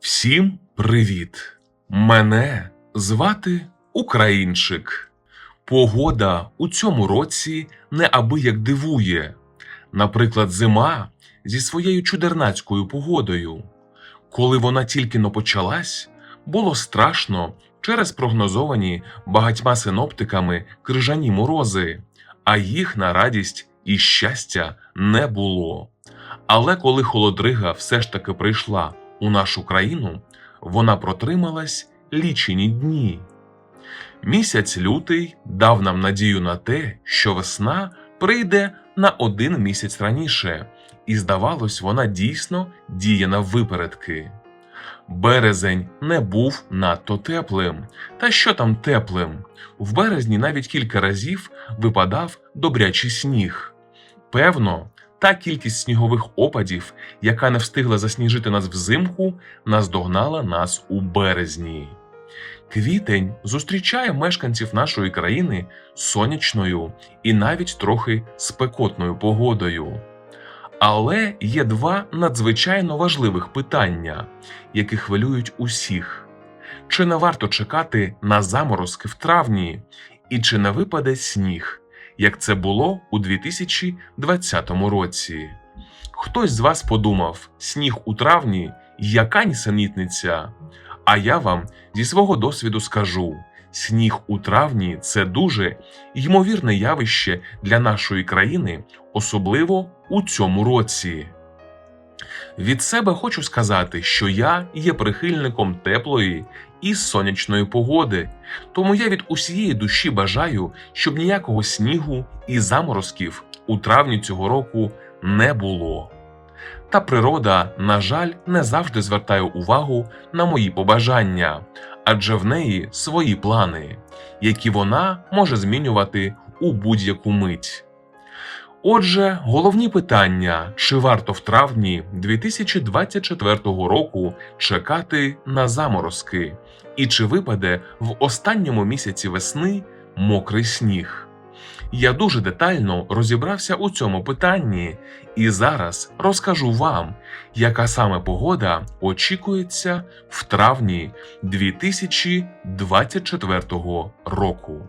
Всім привіт! Мене звати Українчик. Погода у цьому році неабияк дивує. Наприклад, зима зі своєю чудернацькою погодою. Коли вона тільки но почалась, було страшно через прогнозовані багатьма синоптиками крижані морози, а їх на радість і щастя не було. Але коли холодрига все ж таки прийшла у нашу країну, вона протрималась лічені дні. Місяць лютий дав нам надію на те, що весна прийде на один місяць раніше, і здавалось, вона дійсно діє на випередки. Березень не був надто теплим. Та що там теплим? В березні навіть кілька разів випадав добрячий сніг. Певно, та кількість снігових опадів, яка не встигла засніжити нас взимку, наздогнала нас у березні. Квітень зустрічає мешканців нашої країни сонячною і навіть трохи спекотною погодою. Але є два надзвичайно важливих питання, які хвилюють усіх: чи не варто чекати на заморозки в травні, і чи не випаде сніг, як це було у 2020 році? Хтось з вас подумав: сніг у травні, яка нісенітниця? А я вам зі свого досвіду скажу: сніг у травні це дуже ймовірне явище для нашої країни, особливо у цьому році. Від себе хочу сказати, що я є прихильником теплої і сонячної погоди, тому я від усієї душі бажаю, щоб ніякого снігу і заморозків у травні цього року не було. Та природа, на жаль, не завжди звертає увагу на мої побажання, адже в неї свої плани, які вона може змінювати у будь-яку мить. Отже, головні питання: чи варто в травні 2024 року чекати на заморозки, і чи випаде в останньому місяці весни мокрий сніг? Я дуже детально розібрався у цьому питанні і зараз розкажу вам, яка саме погода очікується в травні 2024 року.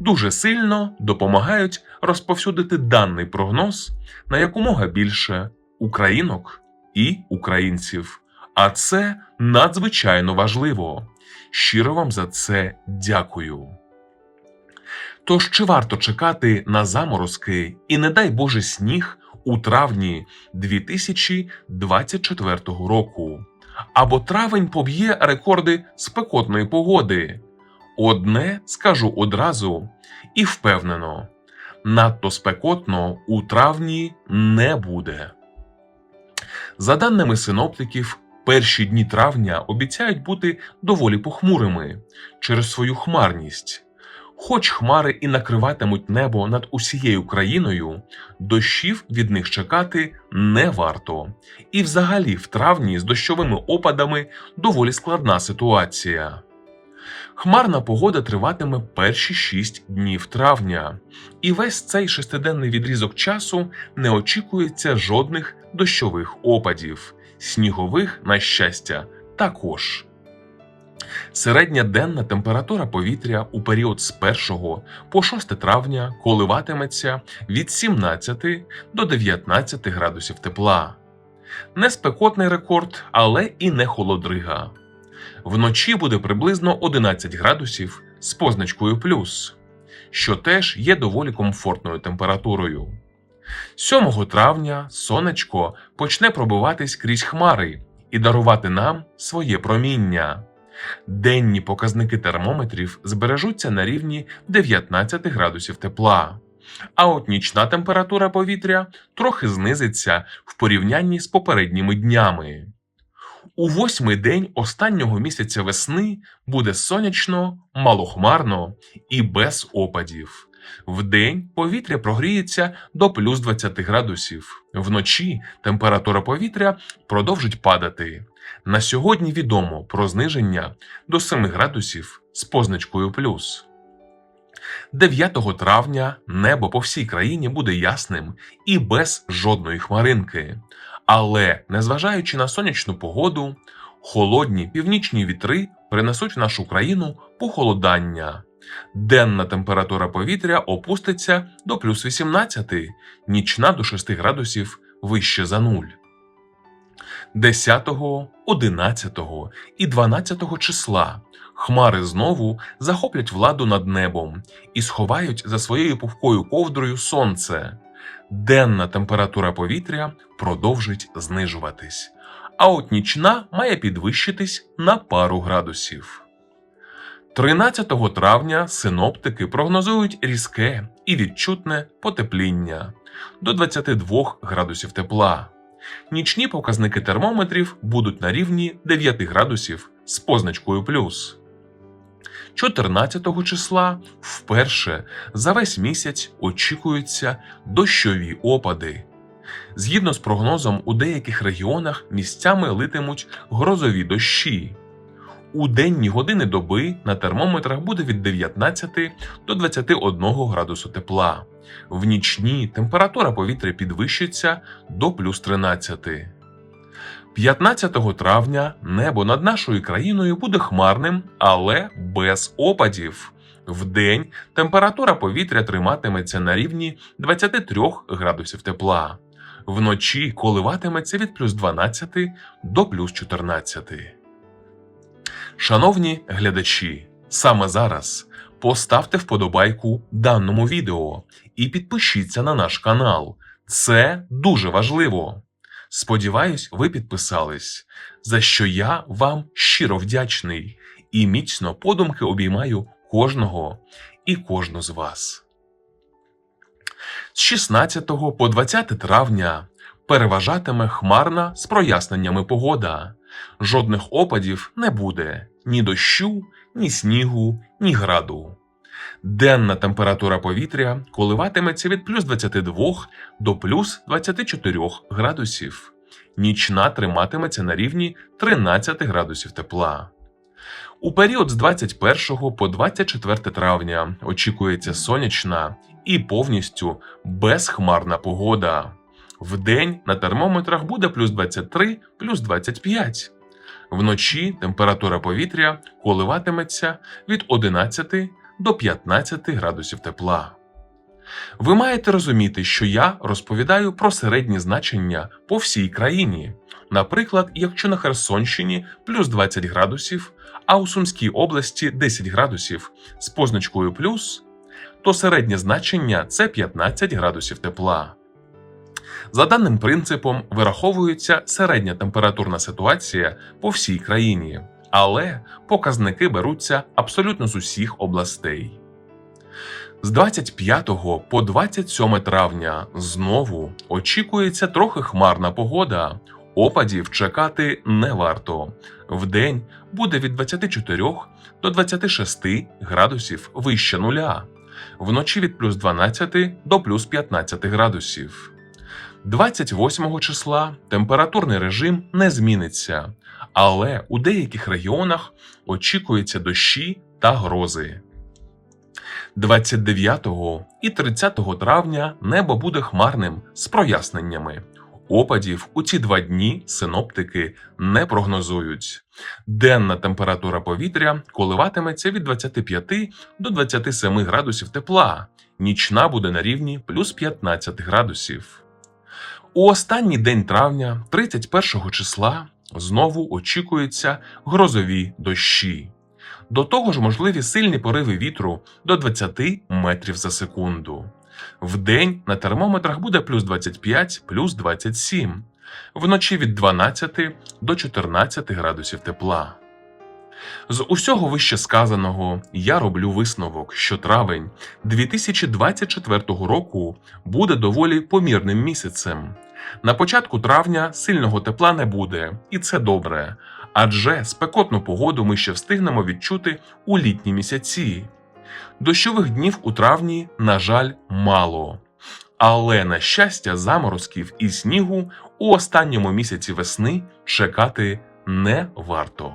дуже сильно допомагають розповсюдити даний прогноз на якомога більше українок і українців. А це надзвичайно важливо. Щиро вам за це дякую. Тож чи варто чекати на заморозки і не дай Боже сніг у травні 2024 року? Або травень поб'є рекорди спекотної погоди? Одне скажу одразу і впевнено: надто спекотно у травні не буде. За даними синоптиків, перші дні травня обіцяють бути доволі похмурими через свою хмарність. Хоч хмари і накриватимуть небо над усією країною, дощів від них чекати не варто. І взагалі в травні з дощовими опадами доволі складна ситуація. Хмарна погода триватиме перші шість днів травня, і весь цей шестиденний відрізок часу не очікується жодних дощових опадів, снігових, на щастя, також. Середня денна температура повітря у період з 1 по 6 травня коливатиметься від 17 до 19 градусів тепла. Не спекотний рекорд, але і не холодрига. Вночі буде приблизно 11 градусів з позначкою плюс, що теж є доволі комфортною температурою. 7 травня сонечко почне пробиватись крізь хмари і дарувати нам своє проміння. Денні показники термометрів збережуться на рівні 19 градусів тепла. А от нічна температура повітря трохи знизиться в порівнянні з попередніми днями. У восьмий день останнього місяця весни буде сонячно, малохмарно і без опадів. Вдень повітря прогріється до плюс 20 градусів. Вночі температура повітря продовжить падати. На сьогодні відомо про зниження до 7 градусів з позначкою плюс. 9 травня небо по всій країні буде ясним і без жодної хмаринки. Але, незважаючи на сонячну погоду, холодні північні вітри принесуть в нашу країну похолодання. Денна температура повітря опуститься до плюс 18, нічна до 6 градусів вище за нуль. 10, 11 і 12 числа хмари знову захоплять владу над небом і сховають за своєю пухкою ковдрою сонце. Денна температура повітря продовжить знижуватись, а от нічна має підвищитись на пару градусів. 13 травня синоптики прогнозують різке і відчутне потепління до 22 градусів тепла. Нічні показники термометрів будуть на рівні 9 градусів з позначкою плюс. 14 числа вперше за весь місяць очікуються дощові опади. Згідно з прогнозом, у деяких регіонах місцями литимуть грозові дощі. У денні години доби на термометрах буде від 19 до 21 градусу тепла. В нічні температура повітря підвищиться до плюс 13. 15 травня небо над нашою країною буде хмарним, але без опадів. Вдень температура повітря триматиметься на рівні 23 градусів тепла. Вночі коливатиметься від плюс 12 до плюс 14. Шановні глядачі, саме зараз поставте вподобайку даному відео і підпишіться на наш канал. Це дуже важливо. Сподіваюсь, ви підписались, за що я вам щиро вдячний і міцно подумки обіймаю кожного і кожну з вас. З 16 по 20 травня переважатиме хмарна з проясненнями погода. Жодних опадів не буде ні дощу, ні снігу, ні граду. Денна температура повітря коливатиметься від плюс 22 до плюс 24 градусів. Нічна триматиметься на рівні 13 градусів тепла. У період з 21 по 24 травня очікується сонячна і повністю безхмарна погода. Вдень на термометрах буде плюс 23, плюс 25. Вночі температура повітря коливатиметься від 11 до 15 градусів тепла. Ви маєте розуміти, що я розповідаю про середні значення по всій країні. Наприклад, якщо на Херсонщині плюс 20 градусів, а у Сумській області 10 градусів з позначкою плюс, то середнє значення це 15 градусів тепла. За даним принципом вираховується середня температурна ситуація по всій країні, але показники беруться абсолютно з усіх областей. З 25 по 27 травня знову очікується трохи хмарна погода. Опадів чекати не варто. Вдень буде від 24 до 26 градусів вище нуля, вночі від плюс 12 до плюс 15 градусів. 28 числа температурний режим не зміниться, але у деяких регіонах очікуються дощі та грози. 29 і 30 травня небо буде хмарним з проясненнями. Опадів у ці два дні синоптики не прогнозують. Денна температура повітря коливатиметься від 25 до 27 градусів тепла, нічна буде на рівні плюс 15 градусів. У останній день травня, 31 числа, знову очікуються грозові дощі. До того ж можливі сильні пориви вітру до 20 метрів за секунду. Вдень на термометрах буде плюс 25, плюс 27, вночі від 12 до 14 градусів тепла. З усього вище сказаного я роблю висновок, що травень 2024 року буде доволі помірним місяцем. На початку травня сильного тепла не буде, і це добре. Адже спекотну погоду ми ще встигнемо відчути у літні місяці. Дощових днів у травні, на жаль, мало. Але, на щастя, заморозків і снігу у останньому місяці весни чекати не варто.